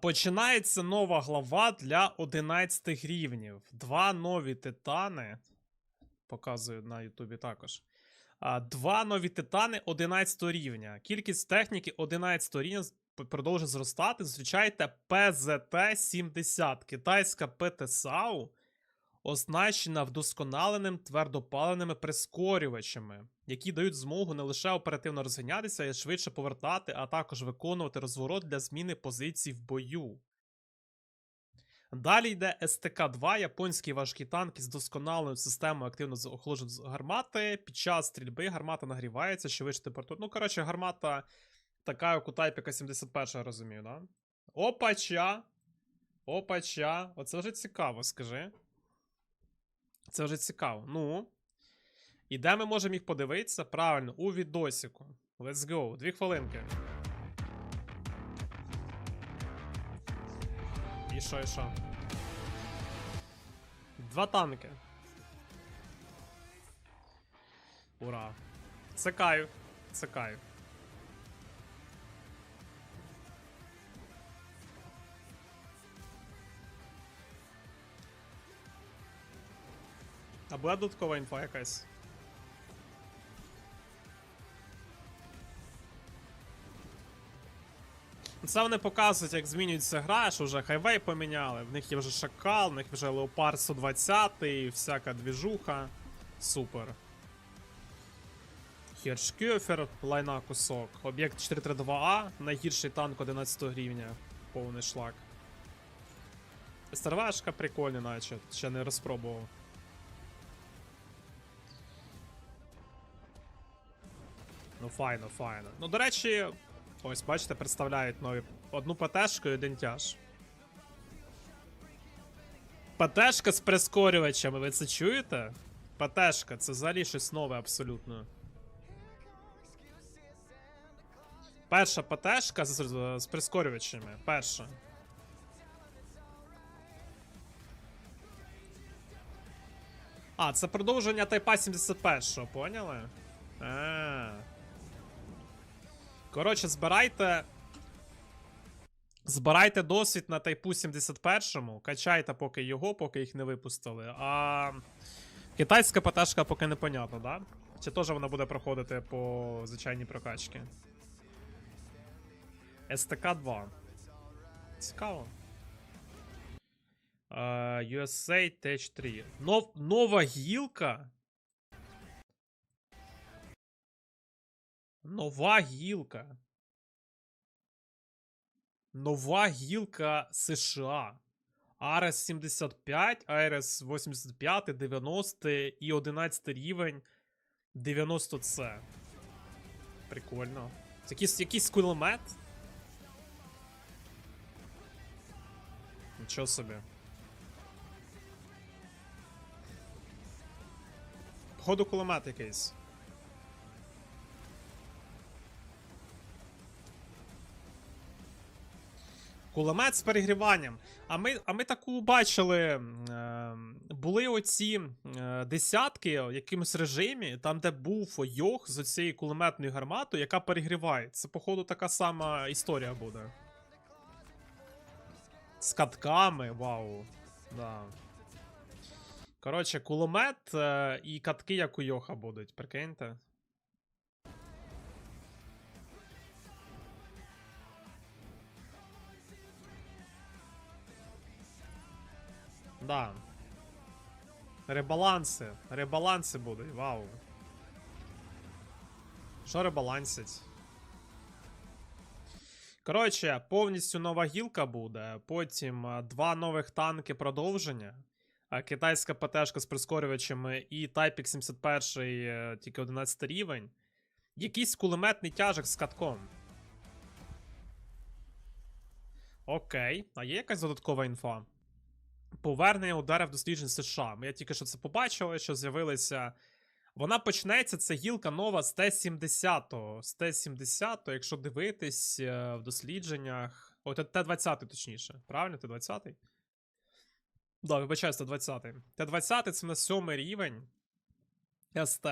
Починається нова глава для 11 рівнів. Два нові титани. Показую на Ютубі також. Два нові титани 11 рівня. Кількість техніки 11 рівня продовжує зростати. Зустрічайте ПЗТ-70. Китайська ПТСАУ оснащена вдосконаленим твердопаленими прискорювачами, які дають змогу не лише оперативно розганятися і швидше повертати, а також виконувати розворот для зміни позицій в бою. Далі йде СТК-2, японський важкий танк із досконаленою системою активно охолодження гармати. Під час стрільби гармата нагрівається, що вишити порту. Ну, коротше, гармата така, як у Тайпіка 71, я розумію, да? Опача! Опача! Оце вже цікаво, скажи. Це вже цікаво. Ну. І де ми можемо їх подивитися? Правильно, у відосіку. Let's go. Дві хвилинки. І що, і що? Два танки. Ура. Це кайф. Це кайф. А буде додаткова інфа якась? Це вони показують, як змінюється гра, що вже хайвей поміняли. В них є вже шакал, в них вже Леопард 120 і всяка двіжуха. Супер. Хершкьофер, лайна кусок. Об'єкт 432А, найгірший танк 11 рівня. Повний шлак. СРВшка прикольна, наче. Ще не розпробував. Ну, файно, файно. Ну, до речі, ось, бачите, представляють нові одну ПТшку і один тяж. ПТшка з прискорювачами, ви це чуєте? ПТшка, це взагалі щось нове абсолютно. Перша ПТшка з, з, прискорювачами. Перша. А, це продовження Тайпа 71, поняли? А. Коротше, збирайте. Збирайте досвід на Тайпу 71-му, качайте поки його, поки їх не випустили. А китайська ПТшка поки непонятно, да? Чи теж вона буде проходити по звичайній прокачці? СТК-2. Цікаво. Е, USA TH3. Нов, нова гілка. Нова гілка. Нова гілка США. Арес 75, Арес 85, 90 і 11 рівень 90C. Прикольно. Це якийсь, якийсь кулемет? Нічого собі. Походу кулемет якийсь. Кулемет з перегріванням. А ми, а ми таку бачили. Е, були оці е, десятки в якомусь режимі, там, де був йог з оцією кулеметною гарматою, яка перегріває. Це, походу, така сама історія буде. З катками, вау. Да. Коротше, кулемет е, і катки, як у Йоха будуть, прикиньте. Да. Ребаланси. Ребаланси будуть, вау. Що ребалансять? Коротше, повністю нова гілка буде. Потім два нових танки продовження. Китайська ПТшка з прискорювачами і Type 71 е, тільки 11 рівень. Якийсь кулеметний тяжик з катком. Окей. А є якась додаткова інфа? Повернення ударів досліджень США. Я тільки що це побачив, що з'явилися. Вона почнеться, це гілка нова з Т-70. З Т-70, якщо дивитись е, в дослідженнях. О, Т- Т-20 точніше. Правильно, Т-20? Да, вибачаюсь, Т-20. Т-20 це на сьомий рівень СТ.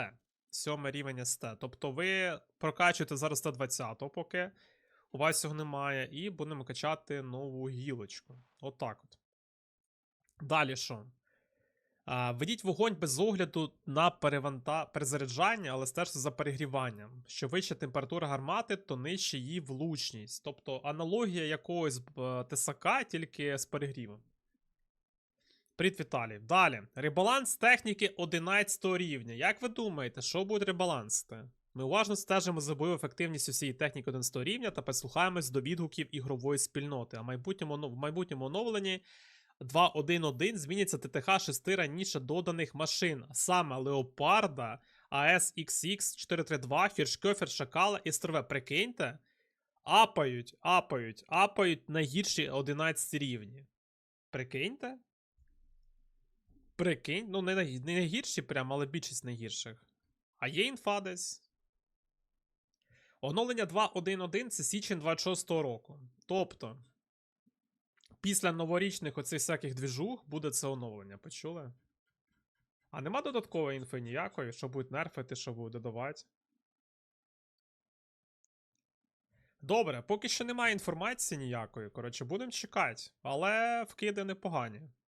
Сьомий рівень СТ. Тобто ви прокачуєте зараз Т-20 поки. У вас його немає, і будемо качати нову гілочку. Отак от. Далі що? А, Ведіть вогонь без огляду на переванта... перезаряджання, але стежте за перегріванням. Що вища температура гармати, то нижче її влучність. Тобто аналогія якогось е, тесака, тільки з перегрівом. Привіт, Віталій. Далі. Ребаланс техніки 11 рівня. Як ви думаєте, що буде ребалансити? Ми уважно стежимо за бойовою ефективністю всієї техніки 11 рівня та прислухаємось до відгуків ігрової спільноти. А майбутньому, в майбутньому оновленні 2.1.1 зміняться ТТХ 6 раніше доданих машин, саме Леопарда, АС XX 432, Фіршкьофер, Шакала і Стрве. Прикиньте, апають, апають, апають найгірші 11 рівні. Прикиньте? Прикинь, ну не найгірші прям, але більшість найгірших. А є інфа десь. Оновлення 2.1.1 це січень 26 року. Тобто, після новорічних оцих всяких двіжух буде це оновлення, почули? А нема додаткової інфи ніякої, що будуть нерфити, що будуть додавати. Добре, поки що немає інформації ніякої. Коротше, будемо чекати. Але вкиди непогані.